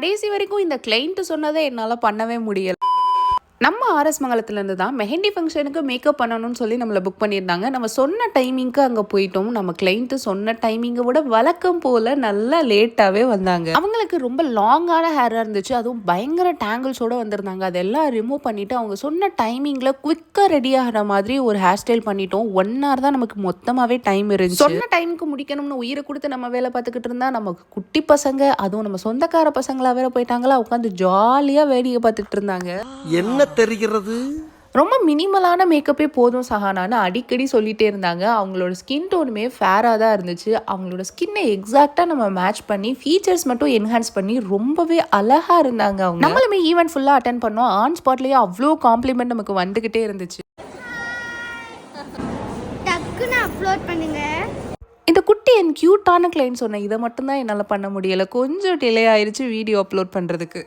கடைசி வரைக்கும் இந்த கிளைண்ட் சொன்னதை என்னால் பண்ணவே முடியல. நம்ம ஆர்எஸ் மங்கலத்துலேருந்து தான் மெஹந்தி ஃபங்க்ஷனுக்கு மேக்கப் பண்ணணும்னு சொல்லி நம்மளை புக் பண்ணியிருந்தாங்க. நம்ம சொன்ன டைமிங்க்கு அங்கே போயிட்டோம். நம்ம கிளைண்ட்டு சொன்ன டைமிங்கை விட வழக்கம் போல் நல்லா லேட்டாகவே வந்தாங்க. அவங்களுக்கு ரொம்ப லாங்கான ஹேராக இருந்துச்சு. அதுவும் பயங்கர டேங்கிள்ஸோட வந்திருந்தாங்க. அதெல்லாம் ரிமூவ் பண்ணிவிட்டு அவங்க சொன்ன டைமிங்கில் குவிக்காக ரெடி ஆகிற மாதிரி ஒரு ஹேர் ஸ்டைல் பண்ணிட்டோம். ஒன் ஹவர் தான் நமக்கு மொத்தமாகவே டைம் இருந்துச்சு. சொன்ன டைமுக்கு முடிக்கணும்னு உயிரை கொடுத்து நம்ம வேலை பார்த்துக்கிட்டு இருந்தா நமக்கு குட்டி பசங்க அதுவும் நம்ம சொந்தக்கார பசங்களா வேற போயிட்டாங்களா உட்காந்து ஜாலியாக வேடிக்கை பார்த்துட்டு இருந்தாங்க. என்ன தெரிகிறது? ரொம்ப மினிமலான மேக்கப்பே போதும் சஹானான்னு அடிக்கடி சொல்லிட்டே இருந்தாங்க. அவங்களோட ஸ்கின் டோனுமே ஃபேராக தான் இருந்துச்சு. அவங்களோட ஸ்கின்னை எக்ஸாக்டாக நம்ம மேட்ச் பண்ணி ஃபீச்சர்ஸ் மட்டும் என்ஹான்ஸ் பண்ணி ரொம்பவே அழகாக இருந்தாங்க அவங்க. நம்மளுமே ஈவெண்ட் ஃபுல்லாக அட்டன் பண்ணோம். ஆன் ஸ்பாட்லேயே அவ்வளோ காம்ப்ளிமெண்ட் நமக்கு வந்துக்கிட்டே இருந்துச்சு. டக்குன்னு அப்லோட் பண்ணுங்க. இந்த குட்டி என் க்யூட்டான கிளைண்ட் சொன்னேன் இதை மட்டும்தான் என்னால் பண்ண முடியலை. கொஞ்சம் டிலே ஆயிருச்சு வீடியோ அப்லோட் பண்ணுறதுக்கு